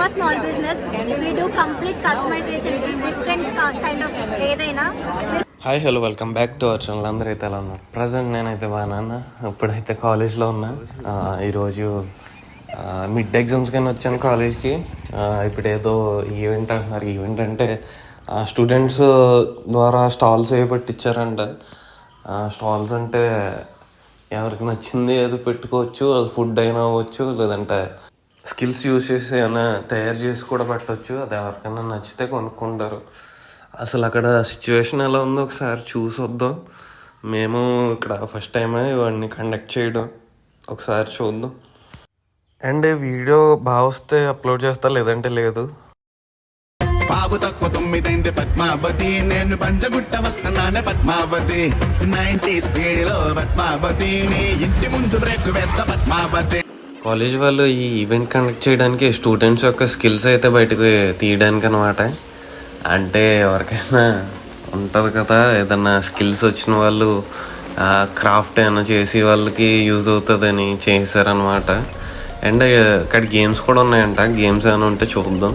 మా small business we do complete customization different kind of ఏదైనా. Hi hello welcome back to our channel అందరూ అయితే ఎలా ఉన్నారు? ప్రజెంట్ నేనైతే బాగా ఇప్పుడైతే కాలేజ్లో ఉన్నా. ఈరోజు మిడ్ ఎగ్జామ్స్ కానీ వచ్చాను కాలేజ్కి ఇప్పుడు ఏదో ఈవెంట్ అంటున్నారు. ఈవెంట్ అంటే స్టూడెంట్స్ ద్వారా స్టాల్స్ ఏ పెట్టించారంట స్టాల్స్ అంటే ఎవరికి నచ్చింది ఏదో పెట్టుకోవచ్చు అది ఫుడ్ అయినా అవ్వచ్చు లేదంటే స్కిల్స్ యూస్ చేసి ఏమైనా తయారు చేసి కూడా పెట్టవచ్చు అది ఎవరికైనా నచ్చితే కొనుక్కుంటారు. అసలు అక్కడ సిచ్యువేషన్ ఎలా ఉందో ఒకసారి చూసొద్దాం. మేము ఇక్కడ ఫస్ట్ టైమే ఇవన్నీ కండక్ట్ చేయడం. ఒకసారి చూద్దాం. అండ్ వీడియో బాగా వస్తే అప్లోడ్ చేస్తా లేదంటే లేదు. బాబు తక్కువ తొమ్మిదైంది పద్మావతి. నేను పంచగుట్ట వస్తున్నాను పద్మావతి. నైన్టీ స్పీడ్లో పద్మావతి. నీ ఇంటి ముందు బ్రేక్ వేస్తా పద్మావతి. కాలేజ్ వాళ్ళు ఈ ఈవెంట్ కండక్ట్ చేయడానికి స్టూడెంట్స్ యొక్క స్కిల్స్ అయితే బయటకు తీయడానికి అనమాట అంటే ఎవరికైనా ఉంటుంది కదా ఏదన్నా స్కిల్స్ వచ్చిన వాళ్ళు క్రాఫ్ట్ ఏమైనా చేసి వాళ్ళకి యూజ్ అవుతుందని చేశారనమాట. అండ్ ఇక్కడ గేమ్స్ కూడా ఉన్నాయంట గేమ్స్ ఏమైనా ఉంటే చూద్దాం.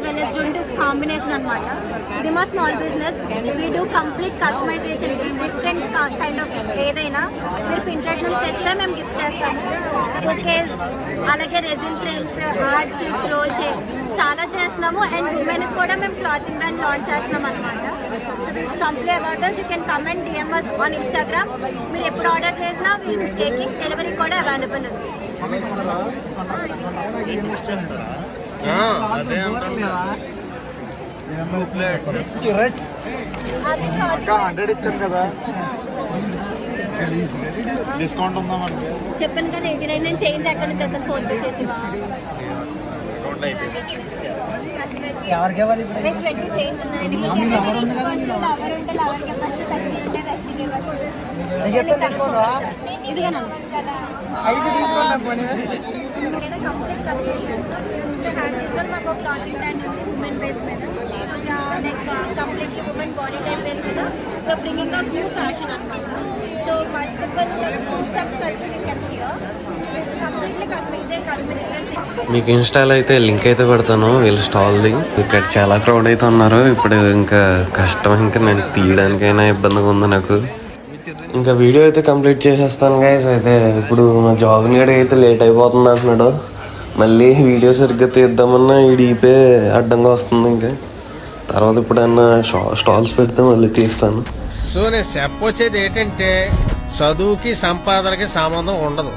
స్టార్ట్అప్ వెల్ ఎస్ రెండు కాంబినేషన్ అనమాట ఇది మా small business we do complete customization different kind of ఏదైనా మీరు ప్రింటెడ్ నుంచి తెస్తే మేము గిఫ్ట్ చేస్తాము బుకేస్ అలాగే రెజిన్ ఫ్రేమ్స్ ఆర్ట్స్ క్రోషే చాలా చేస్తున్నాము అండ్ ఉమెన్ కూడా మేము క్లాతింగ్ బ్రాండ్ లాంచ్ చేస్తున్నాం అనమాట so this comply about us you can comment DMs on Instagram మీరు ఎప్పుడు ఆర్డర్ చేసినా విల్ బి టేకింగ్ డెలివరీ కూడా అవైలబుల్ ఉంది హండ్రెడ్ ఇచ్చాను కదా డిస్కౌంట్ ఉందా మనకి చెప్పాను కదా ఎయిటీ నైన్ నేను చేంజ్ తెస్తాను ఫోన్ పే చేసి ఎవరికి ఇవ్వాలి ఇప్పుడు వెజ్ పెట్టి చేంజ్ ఉందండి లవర్ ఉంది కదా లవర్ ఉంటే లవర్కి ఇవ్వచ్చు కసి ఉంటే కసికి ఇవ్వచ్చు ఇదిగా కంప్లీట్ కస్టమైజ్ చేస్తాం. సో యూజువల్ మాకు ఉంది ఉమెన్ బేస్ మీద. So like completely women body type base మీద. బ్రింగింగ్ న్యూ ఫ్యాషన్ అనమాట సో మల్టిపుల్ స్టెప్స్ కలిపి కంప్లీట్లీ కస్టమైజ్ కస్టమైజ్ మీకు ఇన్స్టాల్ అయితే లింక్ అయితే పెడతాను వీళ్ళ స్టాల్ది ఇక్కడ చాలా క్రౌడ్ అయితే ఉన్నారు. ఇప్పుడు ఇంకా కష్టం ఇంకా నేను తీయడానికైనా ఇబ్బందిగా ఉంది నాకు. ఇంకా వీడియో అయితే కంప్లీట్ చేసేస్తాను గైస్ అయితే ఇప్పుడు మా జాబ్ నీడ అయితే లేట్ అయిపోతుంది అంటున్నాడు. మళ్ళీ వీడియో సరిగ్గా తీద్దామన్నా ఈ డీపే అడ్డంగా వస్తుంది ఇంకా. తర్వాత ఇప్పుడన్నా స్టాల్స్ పెడితే మళ్ళీ తీస్తాను. సో నేను చెప్పొచ్చేది ఏంటంటే చదువుకి సంపాదనకి సంబంధం ఉండదు.